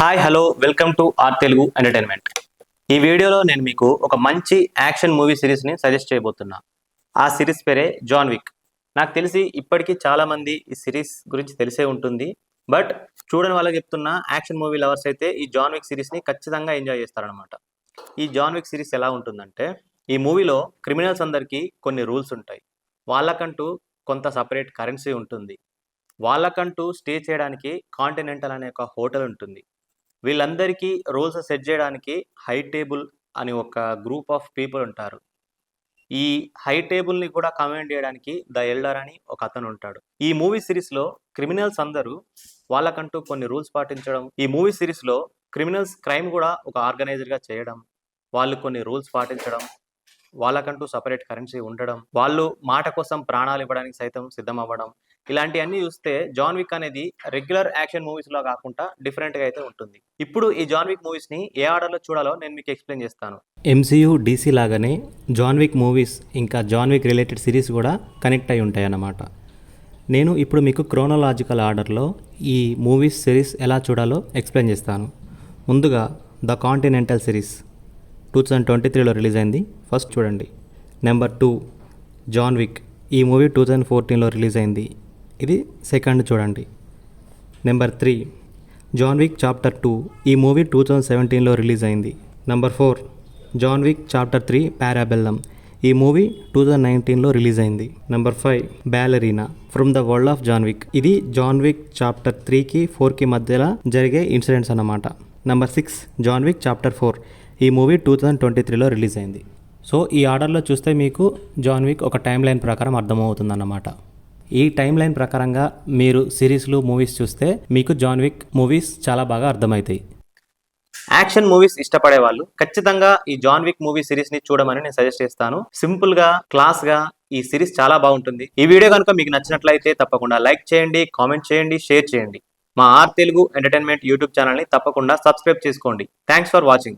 Hi hello welcome to our Telugu entertainment ఈ వీడియోలో నేను మీకు ఒక మంచి యాక్షన్ మూవీ సిరీస్ని సజెస్ట్ చేయబోతున్నా. ఆ సిరీస్ పేరే జాన్ విక్. నాకు తెలిసి ఇప్పటికీ చాలామంది ఈ సిరీస్ గురించి తెలిసే ఉంటుంది. బట్ చూడని వాళ్ళకి చెప్తున్న యాక్షన్ మూవీ లవర్స్ అయితే ఈ జాన్ విక్ సిరీస్ని ఖచ్చితంగా ఎంజాయ్ చేస్తారనమాట ఈ జాన్ విక్ సిరీస్ ఎలా ఉంటుందంటే ఈ మూవీలో క్రిమినల్స్ అందరికీ కొన్ని రూల్స్ ఉంటాయి. వాళ్ళకంటూ కొంత సపరేట్ కరెన్సీ ఉంటుంది. వాళ్ళకంటూ స్టే చేయడానికి కాంటినెంటల్ అనే ఒక హోటల్ ఉంటుంది. వీళ్ళందరికీ రూల్స్ సెట్ చేయడానికి హై టేబుల్ అని ఒక గ్రూప్ ఆఫ్ పీపుల్ ఉంటారు. ఈ హై టేబుల్ని కూడా కమాండ్ చేయడానికి ద ఎల్డర్ అని ఒక అతను ఉంటాడు. ఈ మూవీ సిరీస్లో క్రిమినల్స్ అందరూ వాళ్ళకంటూ కొన్ని రూల్స్ పాటించడం ఈ మూవీ సిరీస్లో క్రిమినల్స్ క్రైమ్ కూడా ఒక ఆర్గనైజర్గా చేయడం వాళ్ళు కొన్ని రూల్స్ పాటించడం వాళ్ళకంటూ సపరేట్ కరెన్సీ ఉండడం వాళ్ళు మాట కోసం ప్రాణాలు ఇవ్వడానికి సైతం సిద్ధం అవ్వడం ఇలాంటివన్నీ చూస్తే జాన్ విక్ అనేది రెగ్యులర్ యాక్షన్ మూవీస్లో కాకుండా డిఫరెంట్గా అయితే ఉంటుంది. ఇప్పుడు ఈ జాన్ విక్ మూవీస్ని ఏ ఆర్డర్లో చూడాలో నేను మీకు ఎక్స్ప్లెయిన్ చేస్తాను. ఎంసీయూ డీసీ లాగానే జాన్ విక్ మూవీస్ ఇంకా జాన్ విక్ రిలేటెడ్ సిరీస్ కూడా కనెక్ట్ అయి ఉంటాయి అన్నమాట నేను ఇప్పుడు మీకు క్రోనలాజికల్ ఆర్డర్లో ఈ మూవీస్ సిరీస్ ఎలా చూడాలో ఎక్స్ప్లెయిన్ చేస్తాను. ముందుగా the continental series two thousand twenty త్రీలో రిలీజ్ అయింది. ఫస్ట్ చూడండి. నెంబర్ టూ జాన్ విక్ ఈ మూవీ టూ థౌజండ్ ఫోర్టీన్లో రిలీజ్ అయింది. ఇది సెకండ్ చూడండి. Number three John Wick chapter two ఈ మూవీ టూ థౌజండ్ సెవెంటీన్లో రిలీజ్ అయింది. Number four John Wick chapter three parabellum ఈ మూవీ టూ థౌజండ్ నైన్టీన్లో రిలీజ్ అయింది. Number five ballerina from the world of John Wick ఇది John Wick chapter త్రీకి ఫోర్కి మధ్యలో జరిగే ఇన్సిడెంట్స్ అన్నమాట. Number six John Wick chapter four ఈ మూవీ టూ థౌజండ్ ట్వంటీ త్రీలో రిలీజ్ అయింది. సో ఈ ఆర్డర్లో చూస్తే మీకు జాన్ విక్ ఒక టైం లైన్ ప్రకారం అర్థమవుతుందన్నమాట. ఈ టైం లైన్ ప్రకారంగా మీరు సిరీస్లు మూవీస్ చూస్తే మీకు జాన్ విక్ మూవీస్ చాలా బాగా అర్థమవుతాయి. యాక్షన్ మూవీస్ ఇష్టపడే వాళ్ళు ఖచ్చితంగా ఈ జాన్ విక్ మూవీ సిరీస్ని చూడమని నేను సజెస్ట్ చేస్తాను. సింపుల్గా క్లాస్గా ఈ సిరీస్ చాలా బాగుంటుంది. ఈ వీడియో కనుక మీకు నచ్చినట్లయితే తప్పకుండా లైక్ చేయండి కామెంట్ చేయండి షేర్ చేయండి. మా ఆర్ తెలుగు ఎంటర్టైన్మెంట్ యూట్యూబ్ ఛానల్ని తప్పకుండా సబ్స్క్రైబ్ చేసుకోండి. Thanks for watching.